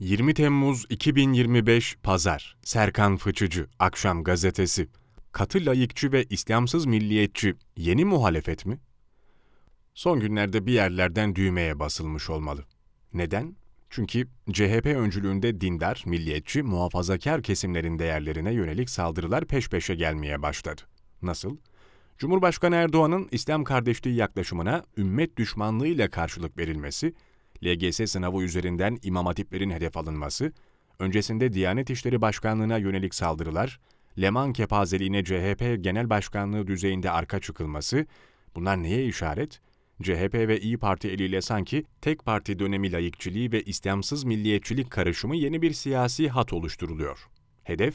20 Temmuz 2025 Pazar Serkan Fıçıcı Akşam Gazetesi Katı layıkçı ve İslamsız milliyetçi yeni muhalefet mi? Son günlerde bir yerlerden düğmeye basılmış olmalı. Neden? Çünkü CHP öncülüğünde dindar, milliyetçi, muhafazakar kesimlerin değerlerine yönelik saldırılar peş peşe gelmeye başladı. Nasıl? Cumhurbaşkanı Erdoğan'ın İslam kardeşliği yaklaşımına ümmet düşmanlığıyla karşılık verilmesi, LGS sınavı üzerinden imam hatiplerin hedef alınması, öncesinde Diyanet İşleri Başkanlığı'na yönelik saldırılar, Leman kepazeliğine CHP Genel Başkanlığı düzeyinde arka çıkılması, bunlar neye işaret? CHP ve İyi Parti eliyle sanki tek parti dönemi layıkçılığı ve İslamsız milliyetçilik karışımı yeni bir siyasi hat oluşturuluyor. Hedef,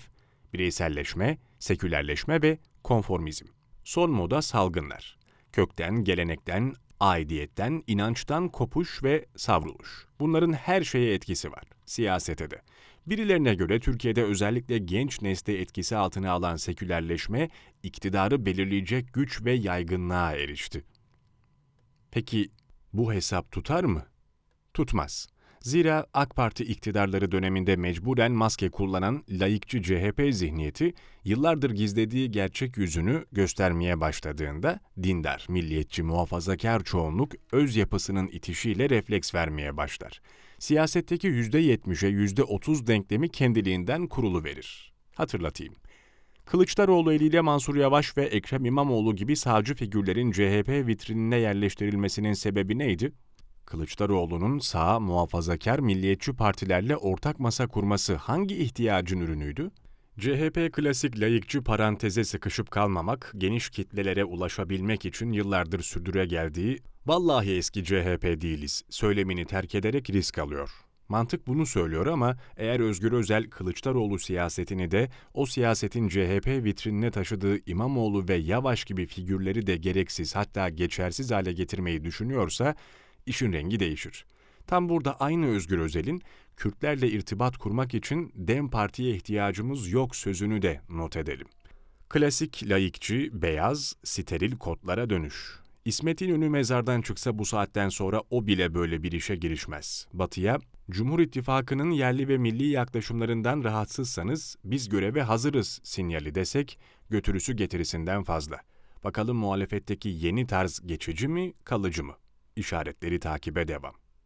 bireyselleşme, sekülerleşme ve konformizm. Son moda salgınlar. Kökten, gelenekten, aidiyetten, inançtan kopuş ve savruluş. Bunların her şeye etkisi var. Siyasete de. Birilerine göre Türkiye'de özellikle genç nesli etkisi altına alan sekülerleşme, iktidarı belirleyecek güç ve yaygınlığa erişti. Peki bu hesap tutar mı? Tutmaz. Zira AK Parti iktidarları döneminde mecburen maske kullanan layıkçı CHP zihniyeti yıllardır gizlediği gerçek yüzünü göstermeye başladığında dindar, milliyetçi, muhafazakar çoğunluk öz yapısının itişiyle refleks vermeye başlar. Siyasetteki %70'e %30 denklemi kendiliğinden kurulu verir. Hatırlatayım. Kılıçdaroğlu eliyle Mansur Yavaş ve Ekrem İmamoğlu gibi sağcı figürlerin CHP vitrinine yerleştirilmesinin sebebi neydi? Kılıçdaroğlu'nun sağ muhafazakar milliyetçi partilerle ortak masa kurması hangi ihtiyacın ürünüydü? CHP klasik layıkçı paranteze sıkışıp kalmamak, geniş kitlelere ulaşabilmek için yıllardır sürdüre geldiği "vallahi eski CHP değiliz" söylemini terk ederek risk alıyor. Mantık bunu söylüyor ama eğer Özgür Özel Kılıçdaroğlu siyasetini de o siyasetin CHP vitrinine taşıdığı İmamoğlu ve Yavaş gibi figürleri de gereksiz hatta geçersiz hale getirmeyi düşünüyorsa işin rengi değişir. Tam burada aynı Özgür Özel'in Kürtlerle irtibat kurmak için Dem Parti'ye ihtiyacımız yok sözünü de not edelim. Klasik layıkçı, beyaz, steril kodlara dönüş. İsmet İnönü mezardan çıksa bu saatten sonra o bile böyle bir işe girişmez. Batı'ya, Cumhur İttifakı'nın yerli ve milli yaklaşımlarından rahatsızsanız biz göreve hazırız sinyali desek götürüsü getirisinden fazla. Bakalım muhalefetteki yeni tarz geçici mi, kalıcı mı? İşaretleri takibe devam.